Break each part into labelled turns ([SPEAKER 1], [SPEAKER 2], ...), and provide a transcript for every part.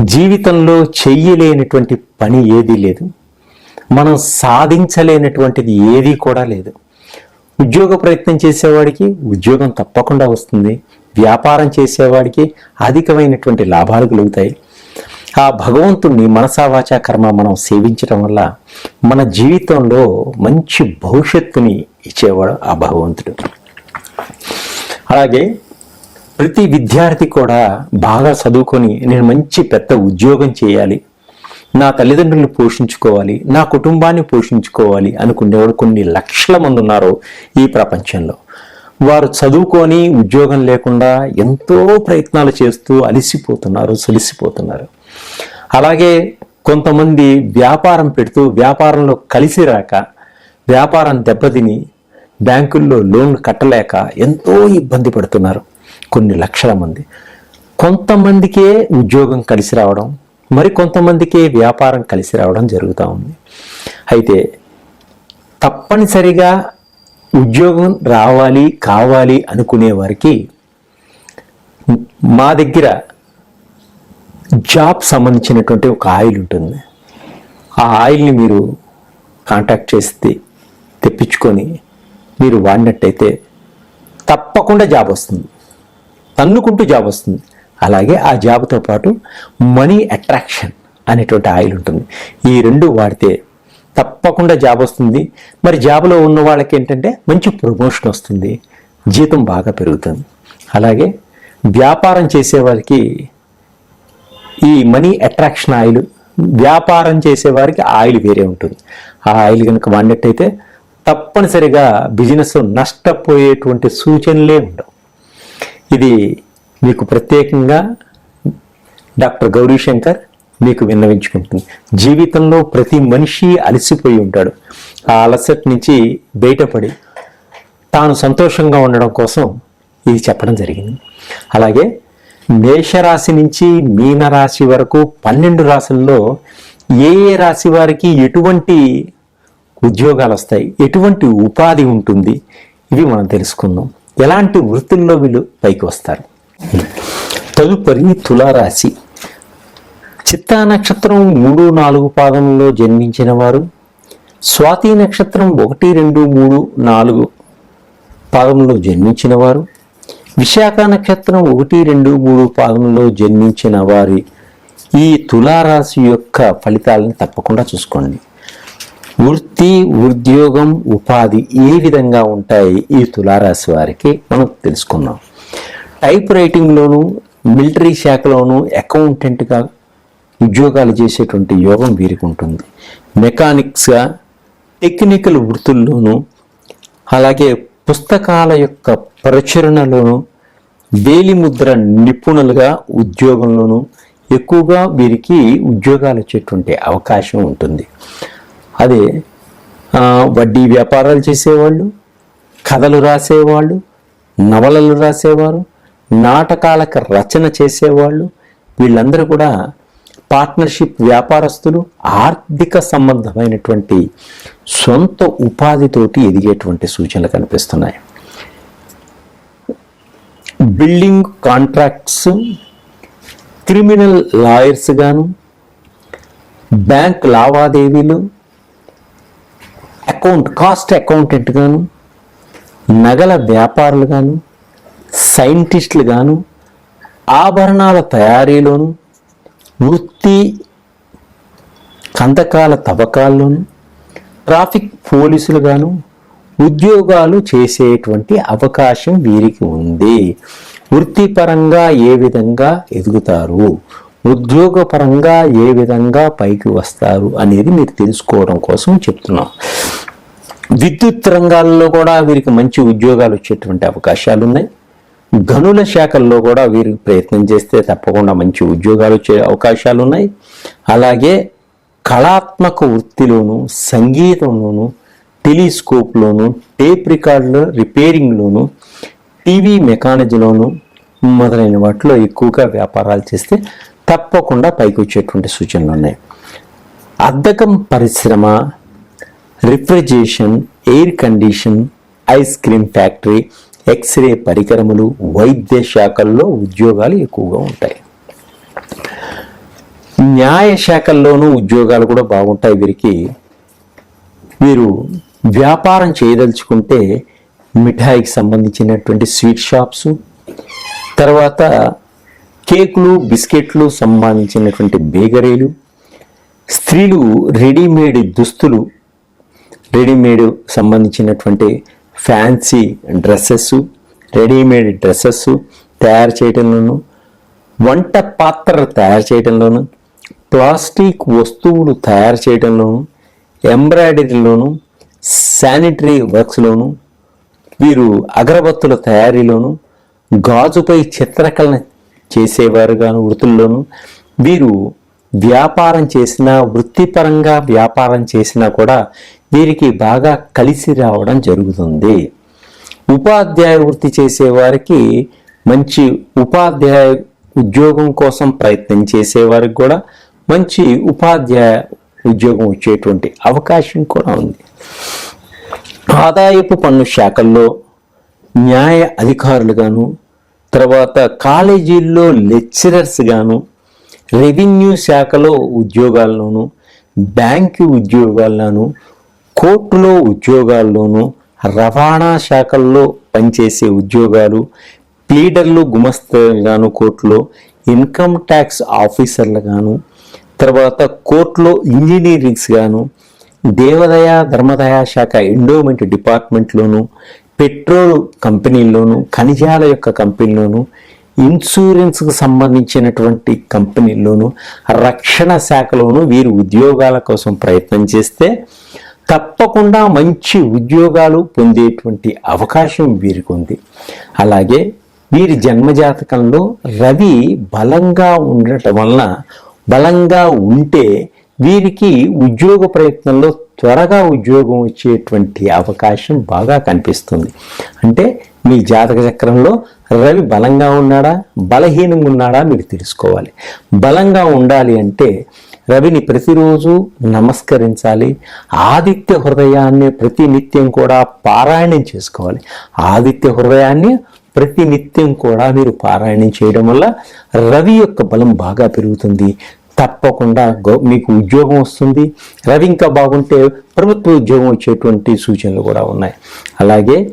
[SPEAKER 1] జీవితంలో చెయ్యలేనటువంటి పని ఏదీ లేదు. మనం సాధించలేనటువంటిది ఏదీ కూడా లేదు. ఉద్యోగ ప్రయత్నం చేసేవాడికి ఉద్యోగం తప్పకుండా వస్తుంది. వ్యాపారం చేసేవాడికి అధికమైనటువంటి లాభాలు కలుగుతాయి. ఆ భగవంతుణ్ణి మనసావాచ కర్మ మనం సేవించడం వల్ల మన జీవితంలో మంచి భవిష్యత్తుని ఇచ్చేవాడు ఆ భగవంతుడు. అలాగే ప్రతి విద్యార్థి కూడా బాగా చదువుకొని నేను మంచి పెద్ద ఉద్యోగం చేయాలి. నా తల్లిదండ్రులను పోషించుకోవాలి. నా కుటుంబాన్ని పోషించుకోవాలి అనుకునేవాడు కొన్ని లక్షల మంది ఉన్నారు ఈ ప్రపంచంలో. వారు చదువుకొని ఉద్యోగం లేకుండా ఎంతో ప్రయత్నాలు చేస్తూ అలిసిపోతున్నారు సలిసిపోతున్నారు అలాగే కొంతమంది వ్యాపారం పెడుతూ వ్యాపారంలో కలిసి రాక వ్యాపారం దెబ్బతిని బ్యాంకుల్లో లోన్లు కట్టలేక ఎంతో ఇబ్బంది పడుతున్నారు. కొన్ని లక్షల మంది. కొంతమందికే ఉద్యోగం కలిసి రావడం మరి కొంతమందికే వ్యాపారం కలిసి రావడం జరుగుతూ ఉంది. అయితే తప్పనిసరిగా ఉద్యోగం రావాలి కావాలి అనుకునే వారికి మా దగ్గర జాబ్ సంబంధించినటువంటి ఒక ఆయిల్ ఉంటుంది. ఆ ఆయిల్ని మీరు కాంటాక్ట్ చేసి తెప్పించుకొని మీరు వాడినట్టయితే తప్పకుండా జాబ్ వస్తుంది. తన్నుకుంటూ జాబ్ వస్తుంది. అలాగే ఆ జాబ్తో పాటు మనీ అట్రాక్షన్ అనేటువంటి ఆయిల్ ఉంటుంది. ఈ రెండు వాడితే తప్పకుండా జాబ్ వస్తుంది. మరి జాబ్లో ఉన్న వాళ్ళకి ఏంటంటే మంచి ప్రమోషన్ వస్తుంది. జీతం బాగా పెరుగుతుంది. అలాగే వ్యాపారం చేసే వాళ్ళకి ఈ మనీ అట్రాక్షన్ ఆయిల్ వ్యాపారం చేసేవారికి ఆయిల్ వేరే ఉంటుంది. ఆ ఆయిల్ కనుక వాడినట్టయితే తప్పనిసరిగా బిజినెస్ నష్టపోయేటువంటి సూచనలే ఉండవు. ఇది మీకు ప్రత్యేకంగా డాక్టర్ గౌరీశంకర్ మీకు విన్నవించుకుంటుంది. జీవితంలో ప్రతి మనిషి అలసిపోయి ఉంటాడు. ఆ అలసట నుంచి బయటపడి తాను సంతోషంగా ఉండడం కోసం ఇది చెప్పడం జరిగింది. అలాగే మేషరాశి నుంచి మీనరాశి వరకు పన్నెండు రాశుల్లో ఏ ఏ రాశి వారికి ఎటువంటి ఉద్యోగాలు వస్తాయి ఎటువంటి ఉపాధి ఉంటుంది ఇవి మనం తెలుసుకుందాం. ఎలాంటి వృత్తుల్లో వీళ్ళు పైకి వస్తారు? తదుపరి తులారాశి. చిత్తా నక్షత్రం మూడు నాలుగు పాదంలో జన్మించిన వారు. స్వాతి నక్షత్రం ఒకటి రెండు మూడు నాలుగు పాదంలో జన్మించిన వారు. విశాఖ నక్షత్రం ఒకటి రెండు మూడు పాదంలో జన్మించిన వారి ఈ తులారాశి యొక్క ఫలితాలను తప్పకుండా చూసుకోండి. వృత్తి ఉద్యోగం ఉపాధి ఏ విధంగా ఉంటాయి ఈ తులారాశి వారికి మనం తెలుసుకుందాం. టైప్ రైటింగ్లోను మిలిటరీ శాఖలోను అకౌంటెంట్గా ఉద్యోగాలు చేసేటువంటి యోగం వీరికి ఉంటుంది. మెకానిక్స్గా టెక్నికల్ వృత్తుల్లోనూ అలాగే పుస్తకాల యొక్క ప్రచురణలోను వేలిముద్ర నిపుణులుగా ఉద్యోగంలోనూ ఎక్కువగా వీరికి ఉద్యోగాలు వచ్చేటువంటి అవకాశం ఉంటుంది. అదే వడ్డీ వ్యాపారాలు చేసేవాళ్ళు కథలు రాసేవాళ్ళు నవలలు రాసేవారు నాటకాలకు రచన చేసేవాళ్ళు వీళ్ళందరూ కూడా పార్ట్నర్షిప్ వ్యాపారస్తులు ఆర్థిక సంబంధమైనటువంటి సొంత ఉపాధితోటి ఎదిగేటువంటి సూచనలు కనిపిస్తున్నాయి. బిల్డింగ్ కాంట్రాక్ట్స్ క్రిమినల్ లాయర్స్ గాను బ్యాంక్ లావాదేవీలు అకౌంట్ కాస్ట్ అకౌంటెంట్ గాను నగల వ్యాపారులు గాను సైంటిస్టులు గాను ఆభరణాల తయారీలోను వృత్తి కందకాల తవ్వకాల్లోను ట్రాఫిక్ పోలీసులు గాను ఉద్యోగాలు చేసేటువంటి అవకాశం వీరికి ఉంది. వృత్తిపరంగా ఏ విధంగా ఎదుగుతారు? ఉద్యోగపరంగా ఏ విధంగా పైకి వస్తారు? అనేది మీరు తెలుసుకోవడం కోసం చెప్తున్నాం. విద్యుత్ రంగాల్లో కూడా వీరికి మంచి ఉద్యోగాలు వచ్చేటువంటి అవకాశాలు ఉన్నాయి గనుల శాఖల్లో కూడా వీరు ప్రయత్నం చేస్తే తప్పకుండా మంచి ఉద్యోగాలు వచ్చే అవకాశాలు ఉన్నాయి అలాగే కళాత్మక వృత్తిలోను సంగీతంలోను టెలిస్కోప్లోను టేప్ రికార్డుల రిపేరింగ్లోను టీవీ మెకానిజంలోను మొదలైన వాటిలో ఎక్కువగా వ్యాపారాలు చేస్తే తప్పకుండా పైకి వచ్చేటువంటి సూచనలు ఉన్నాయి అద్దకం పరిశ్రమ refrigeration air condition ice cream factory x ray పరికరములు వైద్య శాఖల్లో ఉద్యోగాలు ఎక్కువగా ఉంటాయి. న్యాయ శాఖల్లోనూ ఉద్యోగాలు కూడా బాగుంటాయి వీరికి. వీరు వ్యాపారం చేయదలుచుకుంటే మిఠాయికి సంబంధించినటువంటి స్వీట్ షాప్స్ తర్వాత కేకులు బిస్కెట్లు సంబంధించినటువంటి బేకరీలు స్త్రీలు రెడీమేడ్ దుస్తులు రెడీమేడ్ సంబంధించినటువంటి ఫ్యాన్సీ డ్రెస్సెస్ రెడీమేడ్ డ్రెస్సెస్ తయారు చేయడంలోను వంట పాత్రలు తయారు చేయడంలోను ప్లాస్టిక్ వస్తువులు తయారు చేయడంలోను ఎంబ్రాయిడరీలోను శానిటరీ వర్క్స్లోను వీరు అగరబత్తుల తయారీలోను గాజుపై చిత్రకళన చేసేవారుగాను వృత్తుల్లోను వీరు వ్యాపారం చేసినా వృత్తిపరంగా వ్యాపారం చేసినా కూడా వీరికి బాగా కలిసి రావడం జరుగుతుంది. ఉపాధ్యాయ వృత్తి చేసేవారికి మంచి ఉపాధ్యాయ ఉద్యోగం కోసం ప్రయత్నం చేసేవారికి కూడా మంచి ఉపాధ్యాయ ఉద్యోగం వచ్చేటువంటి అవకాశం కూడా ఉంది. ఆదాయపు పన్ను శాఖల్లో న్యాయ అధికారులుగాను తర్వాత కాలేజీల్లో లెక్చరర్స్ గాను రెవెన్యూ శాఖలో ఉద్యోగాల్లోనూ బ్యాంకు ఉద్యోగాల్లోనూ కోర్టులో ఉద్యోగాల్లోనూ రవాణా శాఖల్లో పనిచేసే ఉద్యోగాలు ప్లీడర్లు గుమస్తలుగాను కోర్టులో ఇన్కమ్ ట్యాక్స్ ఆఫీసర్లుగాను తర్వాత కోర్టులో ఇంజనీరింగ్స్ గాను దేవదయ ధర్మదయ శాఖ ఎండోమెంట్ డిపార్ట్మెంట్లోను పెట్రోల్ కంపెనీల్లోను ఖనిజాల యొక్క కంపెనీలోను ఇన్సూరెన్స్కు సంబంధించినటువంటి కంపెనీల్లోనూ రక్షణ శాఖలోనూ వీరు ఉద్యోగాల కోసం ప్రయత్నం చేస్తే తప్పకుండా మంచి ఉద్యోగాలు పొందేటువంటి అవకాశం వీరికి ఉంది. అలాగే వీరి జన్మజాతకంలో రవి బలంగా ఉండటం వలన బలంగా ఉంటే వీరికి ఉద్యోగ ప్రయత్నంలో త్వరగా ఉద్యోగం వచ్చేటువంటి అవకాశం బాగా కనిపిస్తుంది. అంటే మీ జాతక చక్రంలో రవి బలంగా ఉన్నాడా? బలహీనంగా ఉన్నాడా? మీరు తెలుసుకోవాలి. బలంగా ఉండాలి అంటే రవిని ప్రతిరోజు నమస్కరించాలి. ఆదిత్య హృదయాన్ని ప్రతి నిత్యం కూడా పారాయణం చేసుకోవాలి. ఆదిత్య హృదయాన్ని ప్రతి నిత్యం కూడా మీరు పారాయణం చేయడం వల్ల రవి యొక్క బలం బాగా పెరుగుతుంది. తప్పకుండా గో మీకు ఉద్యోగం వస్తుంది. రవి ఇంకా బాగుంటే ప్రభుత్వ ఉద్యోగం వచ్చేటువంటి సూచనలు కూడా ఉన్నాయి. అలాగే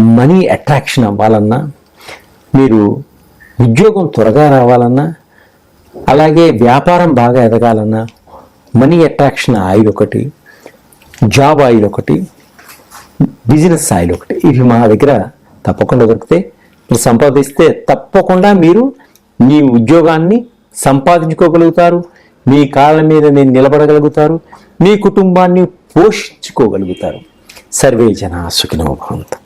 [SPEAKER 1] మనీ అట్రాక్షన్ అవ్వాలన్నా మీరు ఉద్యోగం త్వరగా రావాలన్నా అలాగే వ్యాపారం బాగా ఎదగాలన్నా మనీ అట్రాక్షన్ ఆయిల్ ఒకటి జాబ్ ఆయిల్ ఒకటి బిజినెస్ ఆయిల్ ఒకటి ఇవి మా దగ్గర తప్పకుండా దొరికితే మీరు సంపాదిస్తే తప్పకుండా మీరు మీ ఉద్యోగాన్ని సంపాదించుకోగలుగుతారు. మీ కాళ్ళ మీద నేను నిలబడగలుగుతారు. మీ కుటుంబాన్ని పోషించుకోగలుగుతారు. సర్వే జన సుఖినోభవంతం